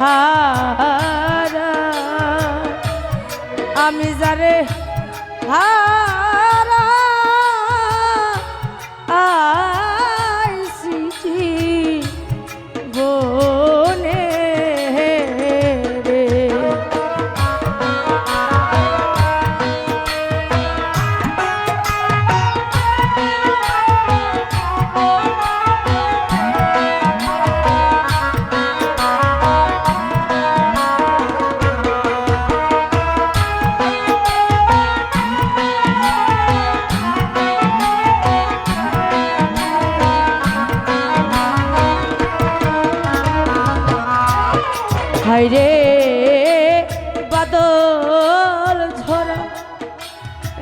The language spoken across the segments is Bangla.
হারা আমি যারে হারা হাইরে বাদল ঝরা,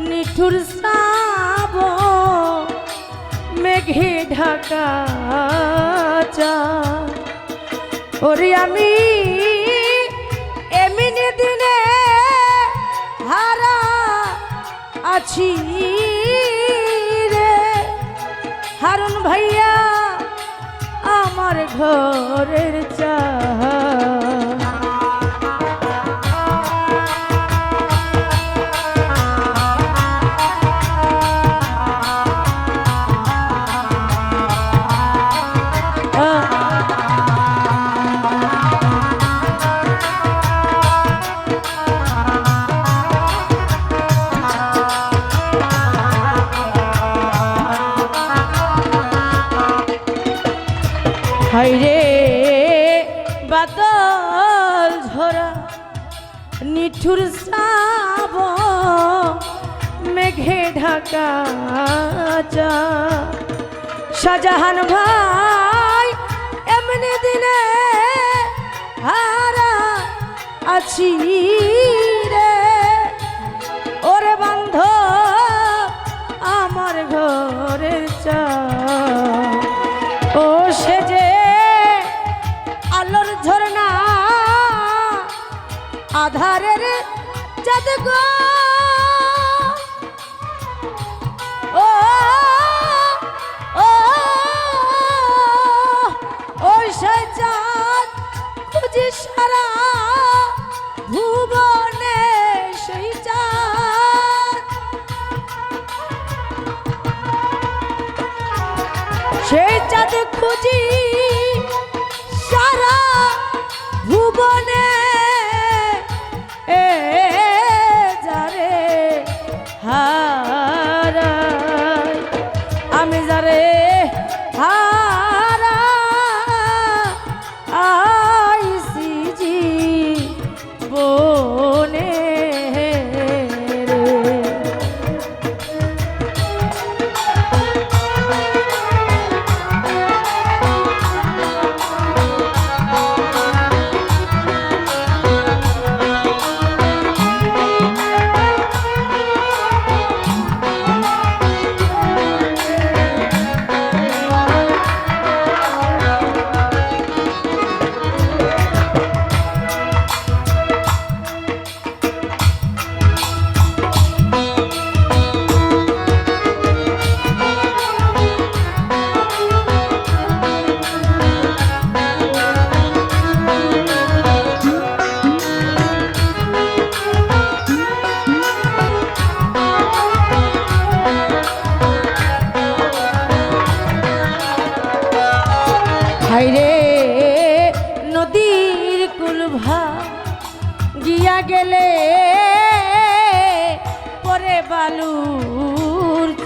নিঠুর সাব, মেঘে ঢাকা চা। ওরে আমি এমনি দিনে হারা আছি রে। হারুন ভাইয়া, আমার ঘরের চা নিঠুর মেঘে ঢাকা যা। শাহজাহান ভাই, এমনি দিনে হারা আছি রে। ওরে বান্ধ, আমার ঘরের চা ও সে যে আলোর ঝরনা আধারের চাঁদ গো ও ওই সে চাঁদ খুঁজি সারা।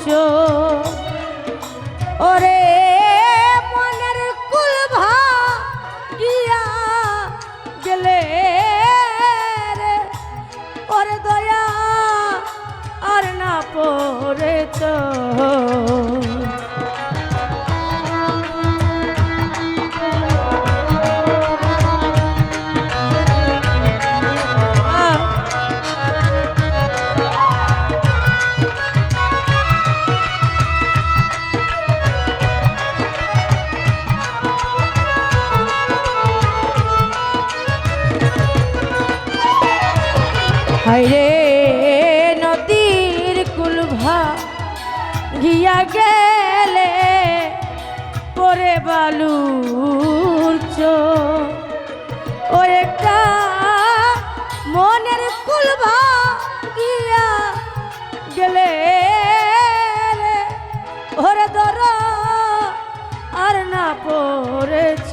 চো ওরে মনের কুলভা গিয়া গেলে ওরে দয়া আর না পড়ে তো হাইরে নদীর কুলভা গিয়া গেলে পরে বালুর চোখ। মনের কুলভা গিয়া গেলে ওরে দর আর না পড়েছ।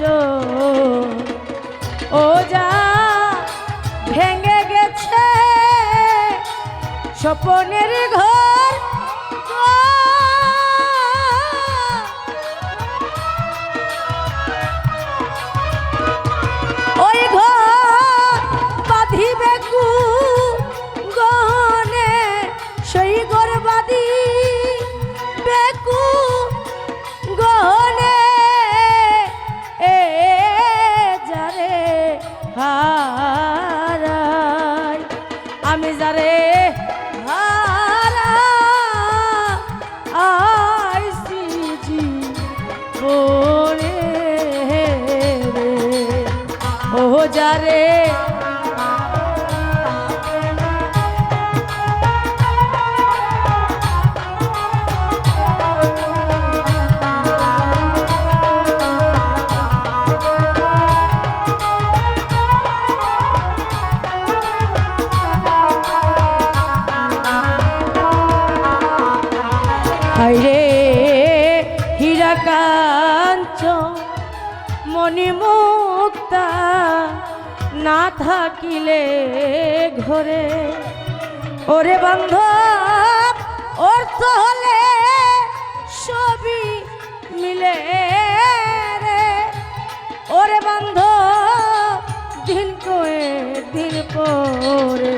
ও যা স্বপনের ঘর ও যারে হাইরে হীরা কাঞ্চ না থাকিলে ঘরে। ওরে বান্ধব অর্থ হলে সবই মিলে রে। ওরে বান্ধব, দিন কয়ে দিন পরে।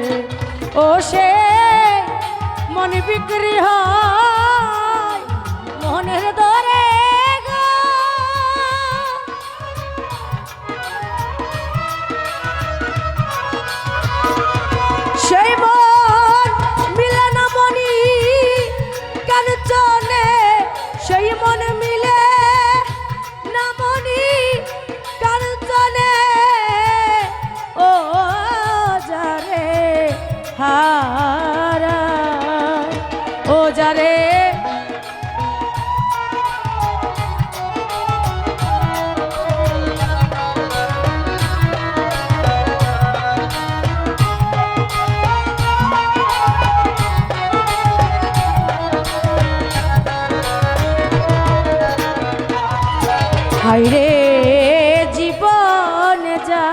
ও সে মন বিক্রি হয় হাইরে জীবন যা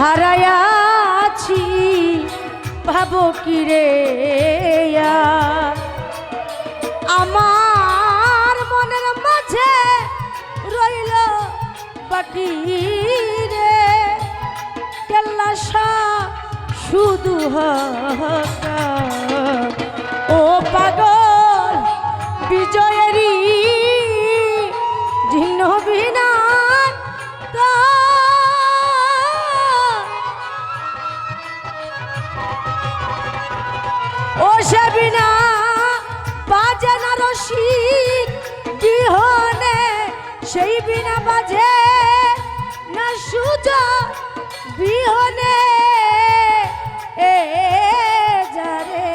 হারায়াছি, ভাবো কি রে আমার মনের মাঝে রইল বাকি রে কেল্লাসা শুধু হাহাকার। বিনা বাজে না সুজা বিহনে। এ যারে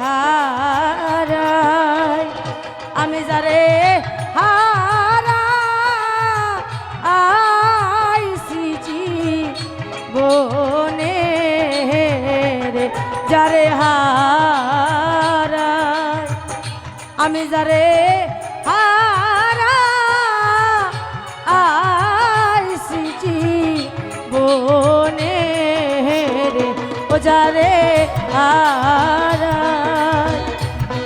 হারাই আমি যারে হারা আইসি জীবনে রে। যারে হারাই আমি যারে যারে আর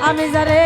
আমি যারে